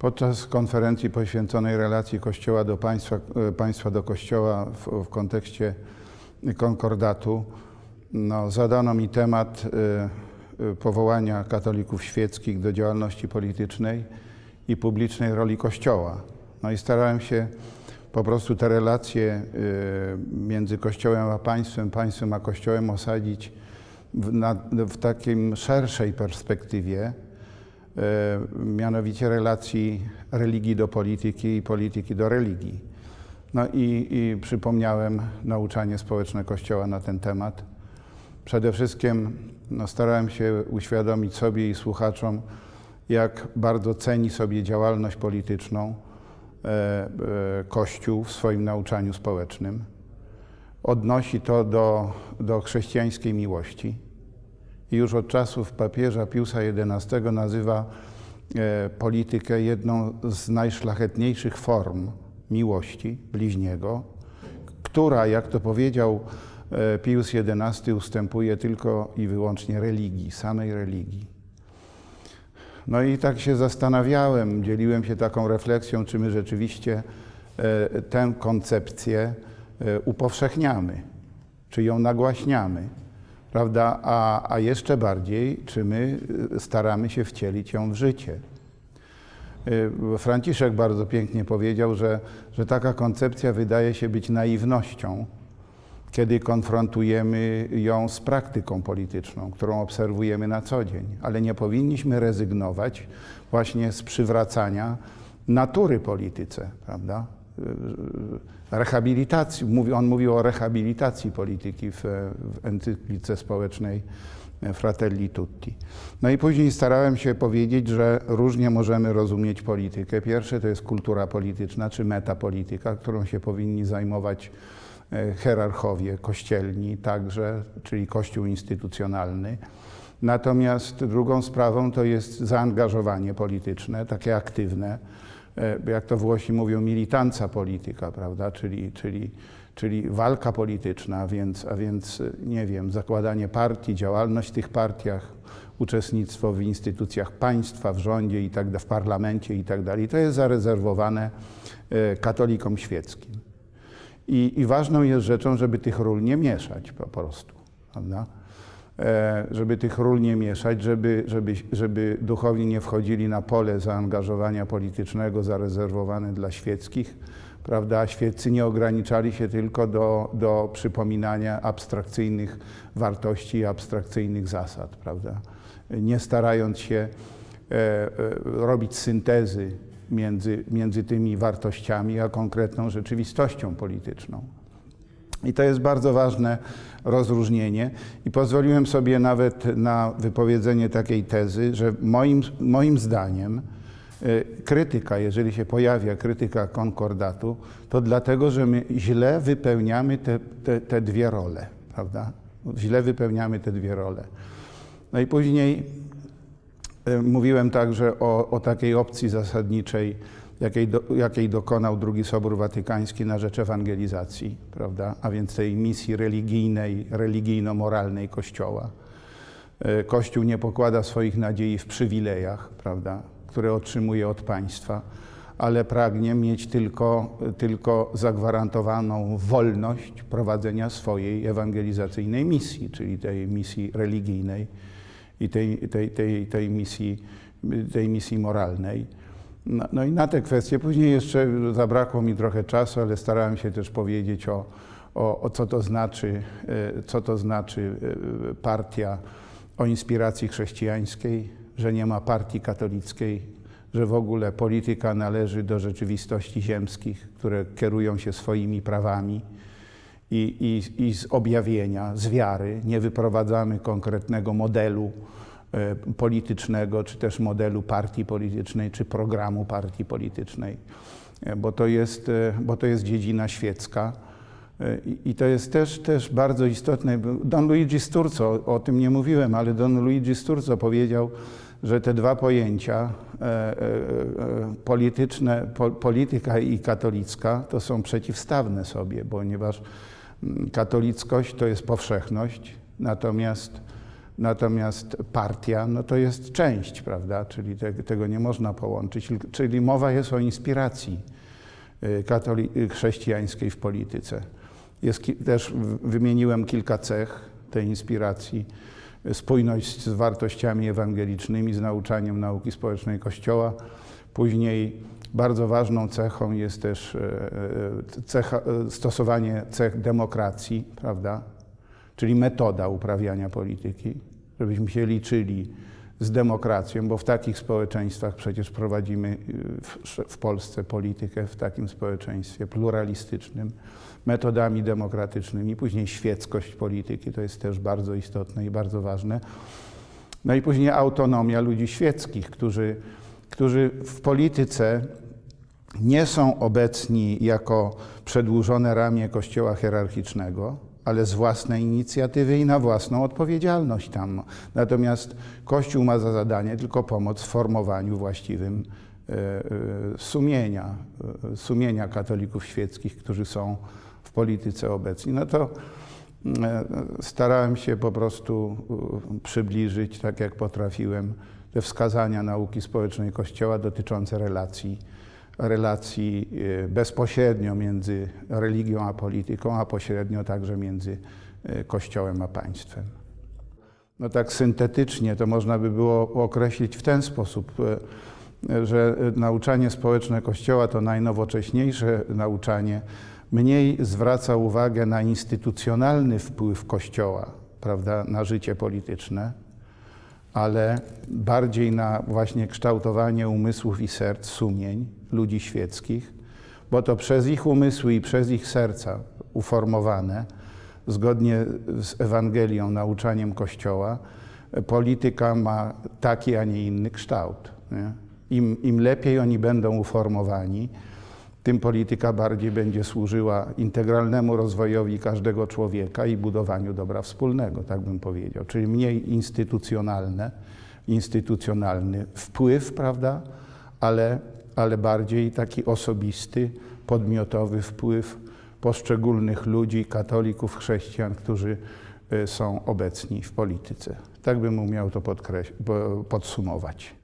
Podczas konferencji poświęconej relacji Kościoła do państwa, e, państwa do Kościoła w, w kontekście konkordatu no, zadano mi temat e, e, powołania katolików świeckich do działalności politycznej i publicznej roli Kościoła. No i starałem się po prostu te relacje między Kościołem a państwem, państwem a Kościołem osadzić w, na, w takim szerszej perspektywie, mianowicie relacji religii do polityki i polityki do religii. No i, i przypomniałem nauczanie społeczne Kościoła na ten temat. Przede wszystkim no, starałem się uświadomić sobie i słuchaczom, jak bardzo ceni sobie działalność polityczną e, e, Kościół w swoim nauczaniu społecznym. Odnosi to do, do chrześcijańskiej miłości. Już od czasów papieża Piusa XI nazywa e, politykę jedną z najszlachetniejszych form miłości bliźniego, która, jak to powiedział e, Pius XI, ustępuje tylko i wyłącznie religii, samej religii. No i tak się zastanawiałem, dzieliłem się taką refleksją, czy my rzeczywiście e, tę koncepcję upowszechniamy, czy ją nagłaśniamy, prawda? A, a jeszcze bardziej, czy my e, staramy się wcielić ją w życie. E, Franciszek bardzo pięknie powiedział, że, że taka koncepcja wydaje się być naiwnością, kiedy konfrontujemy ją z praktyką polityczną, którą obserwujemy na co dzień. Ale nie powinniśmy rezygnować właśnie z przywracania natury polityce, prawda? Rehabilitacji, mówi- on mówił o rehabilitacji polityki w, w encyklice społecznej Fratelli Tutti. No i później starałem się powiedzieć, że różnie możemy rozumieć politykę. Pierwsze to jest kultura polityczna czy metapolityka, którą się powinni zajmować e, hierarchowie kościelni także, czyli kościół instytucjonalny. Natomiast drugą sprawą to jest zaangażowanie polityczne, takie aktywne, e, jak to Włosi mówią, militanca polityka, prawda, czyli, czyli, czyli walka polityczna, a więc, a więc, e, nie wiem, zakładanie partii, działalność w tych partiach, uczestnictwo w instytucjach państwa, w rządzie i tak w parlamencie i tak dalej. To jest zarezerwowane e, katolikom świeckim. I, I ważną jest rzeczą, żeby tych ról nie mieszać po prostu, prawda? E, żeby tych ról nie mieszać, żeby, żeby, żeby duchowni nie wchodzili na pole zaangażowania politycznego zarezerwowane dla świeckich, prawda? Świeccy nie ograniczali się tylko do, do przypominania abstrakcyjnych wartości i abstrakcyjnych zasad, prawda? Nie starając się e, e, robić syntezy między, między tymi wartościami a konkretną rzeczywistością polityczną. I to jest bardzo ważne rozróżnienie. I pozwoliłem sobie nawet na wypowiedzenie takiej tezy, że moim, moim zdaniem y, krytyka, jeżeli się pojawia krytyka konkordatu, to dlatego, że my źle wypełniamy te, te, te dwie role, prawda? Źle wypełniamy te dwie role. No i później y, mówiłem także o, o takiej opcji zasadniczej, jakiej, do, jakiej dokonał II Sobór Watykański na rzecz ewangelizacji, prawda? a więc tej misji religijnej, religijno-moralnej Kościoła. E, Kościół nie pokłada swoich nadziei w przywilejach, prawda? które otrzymuje od państwa, ale pragnie mieć tylko, tylko zagwarantowaną wolność prowadzenia swojej ewangelizacyjnej misji, czyli tej misji religijnej i tej, tej, tej, tej, misji, tej misji moralnej. No, no i na te kwestie później jeszcze zabrakło mi trochę czasu, ale starałem się też powiedzieć o, o, o co to znaczy, e, co to znaczy e, partia o inspiracji chrześcijańskiej, że nie ma partii katolickiej, że w ogóle polityka należy do rzeczywistości ziemskich, które kierują się swoimi prawami i, i, i z objawienia, z wiary. Nie wyprowadzamy konkretnego modelu politycznego, czy też modelu partii politycznej, czy programu partii politycznej, e, bo to jest, e, bo to jest dziedzina świecka. E, I, to jest też, też bardzo istotne. Don Luigi Sturzo, o, tym nie mówiłem, ale Don Luigi Sturzo powiedział, że te dwa pojęcia, e, e, e, polityczne, po, polityka i katolicka, to są przeciwstawne sobie, ponieważ mm, katolickość to jest powszechność, natomiast Natomiast partia, no to jest część, prawda? Czyli te, tego nie można połączyć. Czyli mowa jest o inspiracji y, y, chrześcijańskiej w polityce. Jest też wymieniłem kilka cech tej inspiracji. Spójność z wartościami ewangelicznymi, z nauczaniem nauki społecznej Kościoła. Później bardzo ważną cechą jest też e, e, cecha, e, stosowanie cech demokracji, prawda? Czyli metoda uprawiania polityki, żebyśmy się liczyli z demokracją, bo w takich społeczeństwach przecież prowadzimy y, w, Polsce politykę, w takim społeczeństwie pluralistycznym, metodami demokratycznymi. Później świeckość polityki, to jest też bardzo istotne i bardzo ważne. No i później autonomia ludzi świeckich, którzy, którzy w polityce nie są obecni jako przedłużone ramię kościoła hierarchicznego, ale z własnej inicjatywy i na własną odpowiedzialność tam. Natomiast Kościół ma za zadanie tylko pomoc w formowaniu właściwym e, e, sumienia, e, sumienia katolików świeckich, którzy są w polityce obecni. No to e, starałem się po prostu przybliżyć, tak jak potrafiłem, te wskazania nauki społecznej Kościoła dotyczące relacji relacji e, bezpośrednio między religią a polityką, a pośrednio także między e, Kościołem a państwem. No tak syntetycznie to można by było określić w ten sposób, e, że nauczanie społeczne Kościoła to najnowocześniejsze nauczanie, mniej zwraca uwagę na instytucjonalny wpływ Kościoła prawda, na życie polityczne, ale bardziej na właśnie kształtowanie umysłów i serc, sumień ludzi świeckich, bo to przez ich umysły i przez ich serca uformowane, zgodnie z Ewangelią, nauczaniem Kościoła, polityka ma taki, a nie inny kształt. Nie? Im, Im lepiej oni będą uformowani, tym polityka bardziej będzie służyła integralnemu rozwojowi każdego człowieka i budowaniu dobra wspólnego, tak bym powiedział. Czyli mniej instytucjonalne, instytucjonalny wpływ, prawda, ale, ale bardziej taki osobisty, podmiotowy wpływ poszczególnych ludzi, katolików, chrześcijan, którzy y, są obecni w polityce. Tak bym umiał to podsumować.